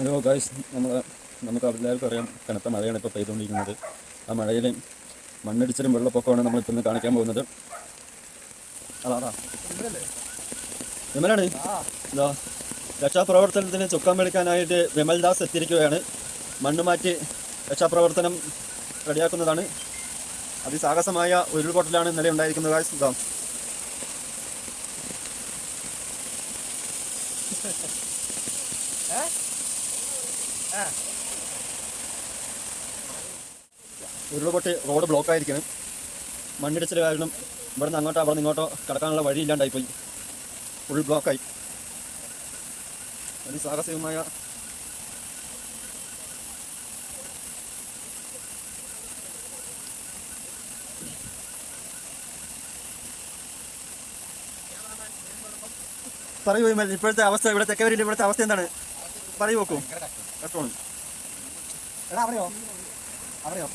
Hello guys നമ്മൾ നമുക്ക് എല്ലാവർക്കും അറിയാം കനത്ത മഴയാണ് ഇപ്പോൾ പെയ്തുകൊണ്ടിരിക്കുന്നത്. ആ മഴയിൽ മണ്ണിടിച്ചിലും വെള്ളപ്പൊക്കമാണ് നമ്മൾ ഇപ്പം ഇന്ന് കാണിക്കാൻ പോകുന്നത്. അതാ വിമലാണ്. ഇതാ രക്ഷാപ്രവർത്തനത്തിന് ചുക്കാൻ വിളിക്കാനായിട്ട് വിമൽദാസ് എത്തിയിരിക്കുകയാണ്. മണ്ണ് മാറ്റി രക്ഷാപ്രവർത്തനം റെഡിയാക്കുന്നതാണ്. അതിസാഹസമായ ഉരുൾപൊട്ടലാണ് ഇന്നലെ ഉണ്ടായിരിക്കുന്നത് ഗായ്സ് ഇതാ. ഉരുൾപൊട്ടി റോഡ് ബ്ലോക്ക് ആയിരിക്കണം. മണ്ണിടിച്ചിൽ കാരണം ഇവിടുന്ന് അങ്ങോട്ടോ അവിടെ ഇങ്ങോട്ടോ കിടക്കാനുള്ള വഴി ഇല്ലാണ്ടായിപ്പോയി. ഫുൾ ബ്ലോക്കായി അതിസാഹസികമായ പറയൂ വിമൽ ഇപ്പോഴത്തെ അവസ്ഥ ഇവിടെ തെക്കവരില്ല ഇവിടുത്തെ അവസ്ഥ എന്താണ്? പറയൂ നോക്കൂ. എടാ അവിടെയോ? അവിടെയോ?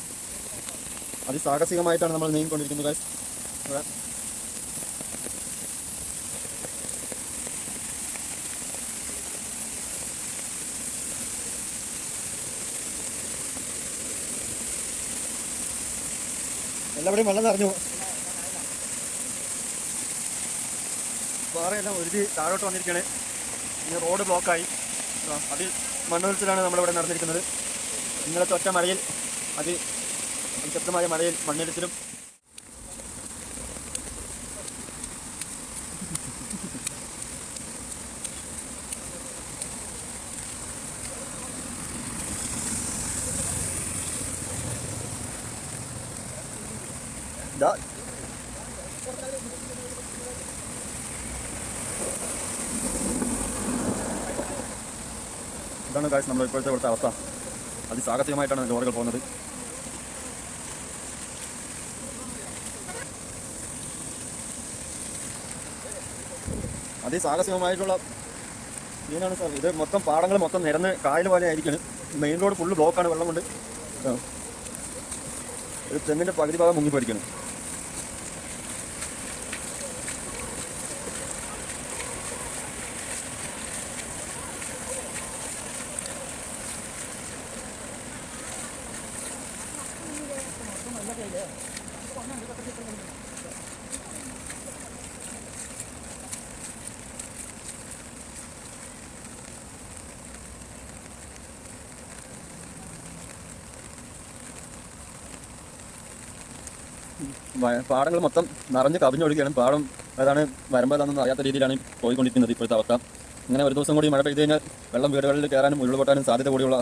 അതിസാഹസികമായിട്ടാണ് നമ്മൾ നീങ്ങിക്കൊണ്ടിരിക്കുന്നത് എല്ലാവിടെയും വെള്ളം നിറഞ്ഞു. പാറയെല്ലാം ഒരുതി താഴോട്ട് വന്നിരിക്കുകയാണ് ഇനി റോഡ് ബ്ലോക്കായി അതിൽ അതി മണ്ണൊലിച്ചിലാണ് നമ്മളിവിടെ നടന്നിരിക്കുന്നത്. ഇന്നലത്തെ ഒറ്റ മഴയിൽ അതി ശക്തമായ മഴയിൽ മണ്ണിടിച്ചിലും. ദാ. ഇതാണ് കാഴ്ച നമ്മുടെ ഇപ്പോഴത്തെ ഇവിടുത്തെ അവസ്ഥ. അതിസാഹസികമായിട്ടാണ് ലോറികൾ പോകുന്നത്. അതിസാഹസികമായിട്ടുള്ള മീനാണ് സാർ ഇത് മൊത്തം പാടങ്ങൾ മൊത്തം നിരന്ന് കായൽ പോലെ ആയിരിക്കണം മെയിൻ റോഡ് ഫുള്ള് ബ്ലോക്കാണ് വെള്ളം കൊണ്ട്. ആ. ഒരു തെങ്ങിന്റെ പകുതി ഭാഗം മുങ്ങിപ്പോയിരിക്കണം പാടങ്ങൾ മൊത്തം നിറഞ്ഞ് കവിഞ്ഞൊഴുകയാണ്. പാടം അതാണ് വരമ്പതാണെന്ന് അറിയാത്ത രീതിയിലാണ് പോയിക്കൊണ്ടിരിക്കുന്നത് ഇപ്പോഴത്തെ അവസ്ഥ. ഇങ്ങനെ ഒരു ദിവസം കൂടി മഴ പെയ്ത് കഴിഞ്ഞാൽ വെള്ളം വീടുകളിൽ കയറാനും ഉരുൾപൊട്ടാനും സാധ്യത കൂടിയുള്ള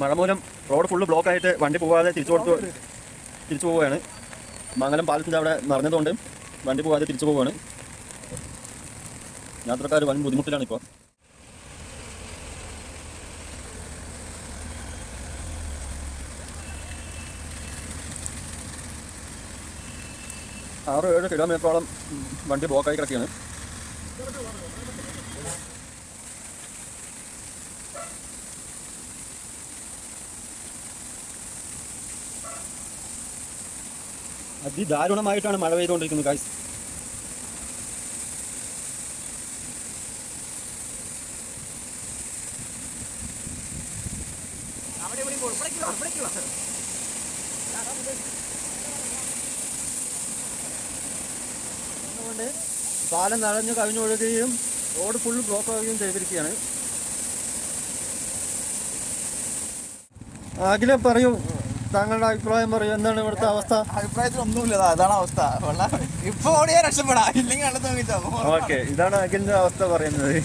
മഴ മൂലം റോഡ് ഫുള്ള് ബ്ലോക്ക് ആയിട്ട് വണ്ടി പോകാതെ തിരിച്ചു കൊടുത്തു തിരിച്ചു പോവുകയാണ്. മംഗലം പാലത്തിന്റെ അവിടെ നിറഞ്ഞതുകൊണ്ട് വണ്ടി പോകാതെ തിരിച്ചു പോവുകയാണ്. യാത്രക്കാർ വൻ ബുദ്ധിമുട്ടിലാണ് ഇപ്പോൾ. ആറ് ഏഴ് കിലോമീറ്ററോളം വണ്ടി ബ്ലോക്കായി കിടക്കുകയാണ്. അതിദാരുണമായിട്ടാണ് മഴ പെയ്തുകൊണ്ടിരിക്കുന്നത് കാഴ്ച അതുകൊണ്ട് പാലം നിറഞ്ഞ് കവിഞ്ഞൊഴുകുകയും റോഡ് ഫുൾ ബ്ലോക്ക് ആവുകയും ചെയ്തിരിക്കുകയാണ്. അഖില പറയൂ. താങ്കളുടെ അഭിപ്രായം പറയൂ. എന്താണ് ഇവിടുത്തെ അവസ്ഥ? അഭിപ്രായത്തിൽ ഒന്നുമില്ല അതാണ് അവസ്ഥ. ഇപ്പൊ ഓടിയാ രക്ഷപ്പെടാ. ഇല്ലെങ്കിൽ അടുത്ത് നോക്കിച്ചോ ഓക്കെ. ഇതാണ് അഖിലിന്റെ അവസ്ഥ പറയുന്നത്.